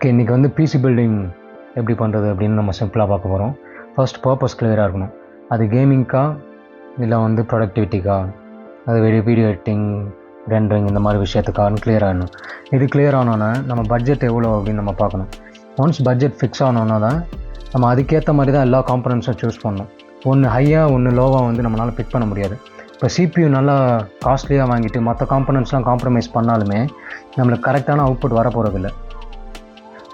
Okay இன்றைக்கி வந்து PC building எப்படி பண்ணுறது அப்படின்னு நம்ம சிம்பிளாக பார்க்க போகிறோம் ஃபர்ஸ்ட் பர்பஸ் கிளியராக இருக்கணும். அது கேமிங்க்கா இல்லை வந்து ப்ரொடக்டிவிட்டிக்கா அது வீடியோ வீடியோ எடிட்டிங் ரெண்டரிங் இந்த மாதிரி விஷயத்துக்கான்னு clear ஆகணும் இது கிளியர் ஆனோன்னே நம்ம பட்ஜெட் எவ்வளோ அப்படின்னு நம்ம பார்க்கணும். ஒன்ஸ் பட்ஜெட் ஃபிக்ஸ் ஆனோன்னா தான் நம்ம அதுக்கேற்ற மாதிரி தான் எல்லா காம்பனன்ஸும் சூஸ் பண்ணணும். ஒன்று ஹையாக ஒன்று லோவாக வந்து நம்மளால் பிக் பண்ண முடியாது. இப்போ சிபியூ நல்லா காஸ்ட்லியாக வாங்கிட்டு மற்ற காம்பனன்ட்ஸ்லாம் காம்ப்ரமைஸ் பண்ணாலுமே நம்மளுக்கு கரெக்டான அவுட்புட் வரப்போகிறதில்ல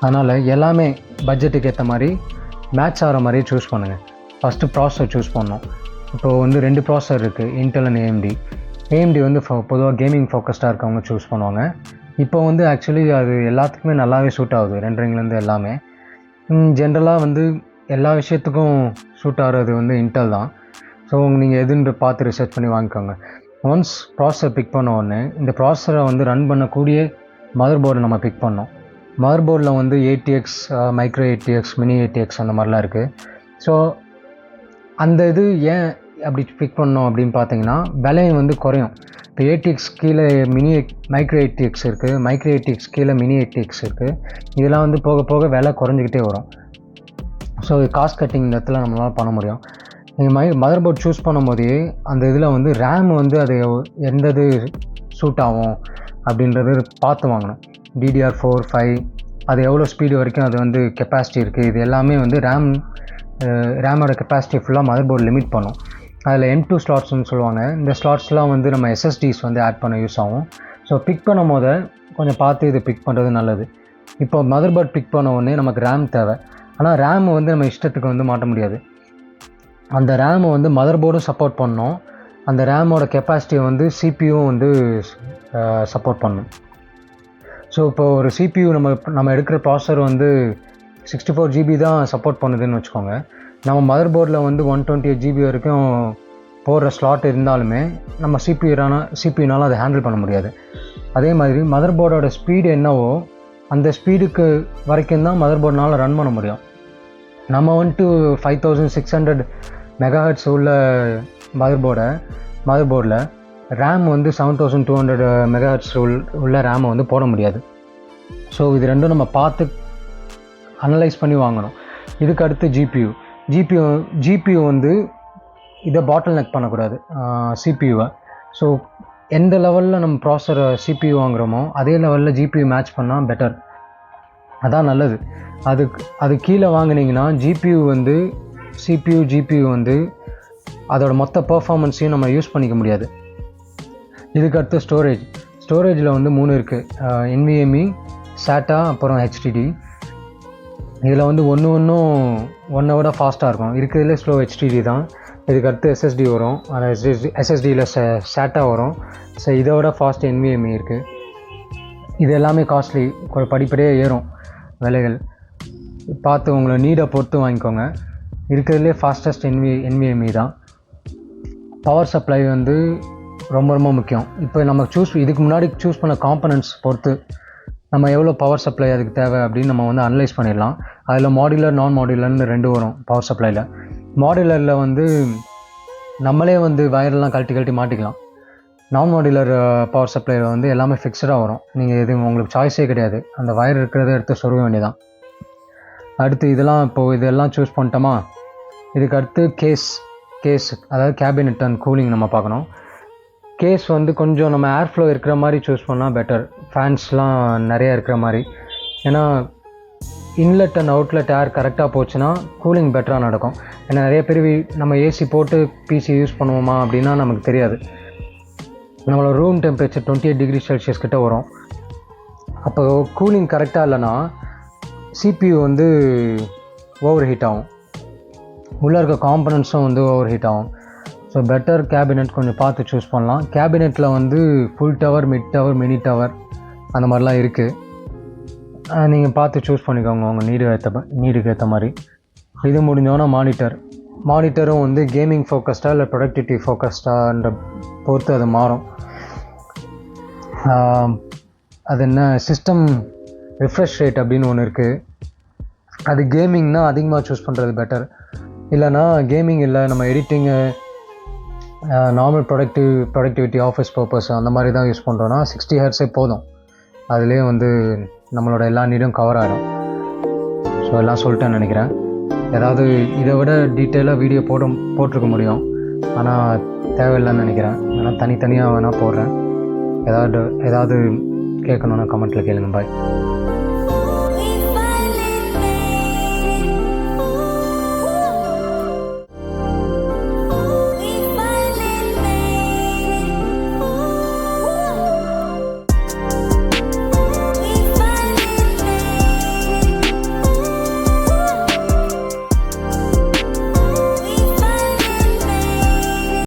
அதனால் எல்லாமே பட்ஜெட்டுக்கு ஏற்ற மாதிரி மேட்ச் ஆகிற மாதிரியே சூஸ் பண்ணுங்கள் ஃபஸ்ட்டு ப்ராசஸர் சூஸ் பண்ணோம் இப்போது வந்து ரெண்டு ப்ராசஸர் இருக்குது இன்டெல் அண்ட் ஏஎம்டி ஏஎம்டி வந்து பொதுவாக கேமிங் ஃபோக்கஸ்டாக இருக்கவங்க சூஸ் பண்ணுவாங்க. இப்போ வந்து ஆக்சுவலி அது எல்லாத்துக்குமே நல்லாவே சூட் ஆகுது ரெண்டரிங்லேருந்து எல்லாமே. ஜென்ரலாக வந்து எல்லா விஷயத்துக்கும் சூட் ஆகிறது வந்து இன்டெல் தான். ஸோ நீங்கள் எதுன்னு பார்த்து ரிசர்ச் பண்ணி வாங்கிக்கோங்க. ஒன்ஸ் ப்ராசஸர் பிக் பண்ண உடனே இந்த ப்ராசஸரை வந்து ரன் பண்ணக்கூடிய மதர் போர்டை நம்ம பிக் பண்ணோம் மதர் போர்டில் வந்து ATX micro ATX mini ATX அந்த மாதிரிலாம் இருக்குது ஸோ அந்த இது ஏன் அப்படி பிக் பண்ணோம் அப்படின்னு பார்த்தீங்கன்னா விலையும் வந்து குறையும். இப்போ ஏடிஎக்ஸ் கீழே மினி மைக்ரோ ஏடிஎக்ஸ் இருக்குது மைக்ரோ ஏடிஎக்ஸ் கீழே மினி ஏடிஎக்ஸ் இருக்குது இதெல்லாம் வந்து போக போக விலை குறைஞ்சிக்கிட்டே வரும். ஸோ காஸ்ட் கட்டிங் இந்த இடத்துல நம்மளால் பண்ண முடியும். நீங்கள் மை மதர் போர்ட் சூஸ் பண்ணும்போதே அந்த இதில் வந்து ரேம் வந்து அது எந்த இது சூட் ஆகும் அப்படின்றது பார்த்து வாங்கணும். டிடிஆர் ஃபோர் ஃபைவ் அது எவ்வளோ ஸ்பீடு வரைக்கும் அது வந்து கெப்பாசிட்டி இருக்குது இது எல்லாமே வந்து ரேம் ரேமோட கெப்பாசிட்டி ஃபுல்லாக மதர் போர்டு லிமிட் பண்ணும். அதில் எம் டூ ஸ்லாட்ஸ்னு சொல்லுவாங்க. இந்த ஸ்லாட்ஸ்லாம் வந்து நம்ம எஸ்எஸ்டிஸ் வந்து ஆட் பண்ண யூஸ் ஆகும். ஸோ பிக் பண்ணும் போது கொஞ்சம் பார்த்து இது பிக் பண்ணுறது நல்லது. இப்போ மதர் போர்ட் பிக் பண்ண உடனே நமக்கு ரேம் தேவை. ஆனால் ரேம் வந்து நம்ம இஷ்டத்துக்கு வந்து மாட்ட முடியாது. அந்த ரேமை வந்து மதர் போர்டும் சப்போர்ட் பண்ணோம். அந்த ரேமோட கெப்பாசிட்டியை வந்து சிபியும் வந்து சப்போர்ட் பண்ணும். ஸோ இப்போ ஒரு சிபியூ நம்ம நம்ம எடுக்கிற ப்ராசர் வந்து சிக்ஸ்டி ஃபோர் ஜிபி தான் சப்போர்ட் பண்ணுதுன்னு வச்சுக்கோங்க. நம்ம மதர் போர்டில் வந்து ஒன் டுவெண்ட்டி எயிட் ஜிபி வரைக்கும் போடுற ஸ்லாட் இருந்தாலுமே நம்ம சிபியூரான சிபியூனால அதை ஹேண்டில் பண்ண முடியாது. அதே மாதிரி மதர் போர்டோட ஸ்பீடு என்னவோ அந்த ஸ்பீடுக்கு வரைக்கும் தான் மதர் போர்டினால் ரன் பண்ண முடியும். நம்ம வந்துட்டு five thousand six hundred megahertz உள்ள மதர் போர்டை மதர் போர்டில் ரேம் வந்து seven thousand two hundred megahertz உள் உள்ள ரேமை வந்து போட முடியாது. ஸோ இது ரெண்டும் நம்ம பார்த்து அனலைஸ் பண்ணி வாங்கணும். இதுக்கு அடுத்து ஜிபியூ ஜிபியூ ஜிபியூ வந்து இதை பாட்டில் நெக் பண்ணக்கூடாது சிபியூவை ஸோ எந்த லெவலில் நம்ம ப்ராசரை சிபியூ வாங்குகிறோமோ அதே லெவலில் ஜிபியூ மேட்ச் பண்ணால் பெட்டர் அதான் நல்லது. அதுக்கு அது கீழே வாங்கினீங்கன்னா ஜிபியூ வந்து சிபியூ ஜிபியூ வந்து அதோட மொத்த பர்ஃபார்மன்ஸையும் நம்ம யூஸ் பண்ணிக்க முடியாது. இதுக்கு அடுத்து ஸ்டோரேஜ் ஸ்டோரேஜில் வந்து மூணு இருக்குது என்விஎம்இ சாட்டா அப்புறம் ஹெச்டிடி இதில் வந்து ஒன்று ஒன்றும் ஒன்றை விட ஃபாஸ்ட்டாக இருக்கும். இருக்கிறதுலே ஸ்லோ ஹெச்டிடி தான். இதுக்கு அடுத்து எஸ்எஸ்டி வரும். அந்த எஸ்எஸ்டி எஸ்எஸ்டியில் சேட்டா வரும். ஸோ இதை விட ஃபாஸ்ட் என்விஎம்இ இருக்குது இது எல்லாமே காஸ்ட்லி படிப்படியாக ஏறும் விலைகள். பார்த்து உங்களை நீடை பொறுத்து வாங்கிக்கோங்க. இருக்கிறதுலே ஃபாஸ்டஸ்ட் என்வி என்விஎம்இ தான். பவர் சப்ளை வந்து ரொம்ப ரொம்ப முக்கியம். இப்போ நம்ம சூஸ் இதுக்கு முன்னாடி சூஸ் பண்ண காம்பனன்ட்ஸ் பொறுத்து நம்ம எவ்வளோ பவர் சப்ளை அதுக்கு தேவை அப்படின்னு நம்ம வந்து அனலைஸ் பண்ணிடலாம். அதில் மாடுலர் நான் மாடுலர்னு ரெண்டு வரும் பவர் சப்ளையில் மாடுலரில் வந்து நம்மளே வந்து வயர்லாம் கழட்டி கழட்டி மாட்டிக்கலாம். நான் மாடுலர் பவர் சப்ளையில் வந்து எல்லாமே ஃபிக்ஸ்டாக வரும். நீங்கள் எதுவும் உங்களுக்கு சாய்ஸே கிடையாது. அந்த வயர் இருக்கிறத எடுத்து சொருக வேண்டியதான் அடுத்து இதெல்லாம் இப்போது இதெல்லாம் சூஸ் பண்ணிட்டோமா? இதுக்கு அடுத்து கேஸ் கேஸ் அதாவது கேபினெட் அண்ட் கூலிங் நம்ம பார்க்கணும். கேஸ் வந்து கொஞ்சம் நம்ம ஏர் ஃப்ளோ இருக்கிற மாதிரி சூஸ் பண்ணால் பெட்டர் ஃபேன்ஸ்லாம் நிறையா இருக்கிற மாதிரி. ஏன்னா இன்லெட் அண்ட் அவுட்லெட் ஏர் கரெக்டாக போச்சுன்னா கூலிங் பெட்டராக நடக்கும். ஏன்னா நிறைய பேர் வீ- நம்ம ஏசி போட்டு பிசி யூஸ் பண்ணுவோமா அப்படின்னா நமக்கு தெரியாது. நம்மளோட room temperature twenty eight degree Celsius கிட்ட வரும். அப்போ கூலிங் கரெக்டாக இல்லைன்னா சிபியூ வந்து ஓவர் ஹீட் ஆகும். உள்ளே இருக்க காம்பனன்ட்ஸும் வந்து ஓவர் ஹீட் ஆகும். ஸோ பெட்டர் கேபினெட் கொஞ்சம் பார்த்து சூஸ் பண்ணலாம். கேபினெட்டில் வந்து full tower mid tower mini tower அந்த மாதிரிலாம் இருக்குது நீங்கள் பார்த்து சூஸ் பண்ணிக்கோங்க உங்கள் நீடு ஏற்ற நீடுக்கு ஏற்ற மாதிரி. இது முடிஞ்சோன்னா மானிட்டர் மானிட்டரும் வந்து கேமிங் ஃபோக்கஸ்டாக இல்லை ப்ரொடக்டிவிட்டி ஃபோக்கஸ்டான்ற பொறுத்து அது மாறும். அது என்ன? சிஸ்டம் ரிஃப்ரெஷ் ரேட் அப்படின்னு ஒன்று இருக்குது அது கேமிங்னால் அதிகமாக சூஸ் பண்ணுறது பெட்டர் இல்லைனா கேமிங் இல்லை நம்ம editing normal productive productivity office purpose அந்த மாதிரி தான் யூஸ் பண்ணுறோன்னா சிக்ஸ்டி ஹேர்ஸே போதும். அதுலேயே வந்து நம்மளோட எல்லா நீடும் கவர் ஆகிடும் ஸோ எல்லாம் சொல்லிட்டேன்னு நினைக்கிறேன். ஏதாவது இதை விட டீட்டெயிலாக வீடியோ போட போட்டிருக்க முடியும். ஆனால் தேவையில்லைன்னு நினைக்கிறேன். வேணால் தனித்தனியாக வேணால் போடுறேன். ஏதாவது ஏதாவது கேட்கணுன்னா கமெண்ட்டில் கேளுங்க. பாய்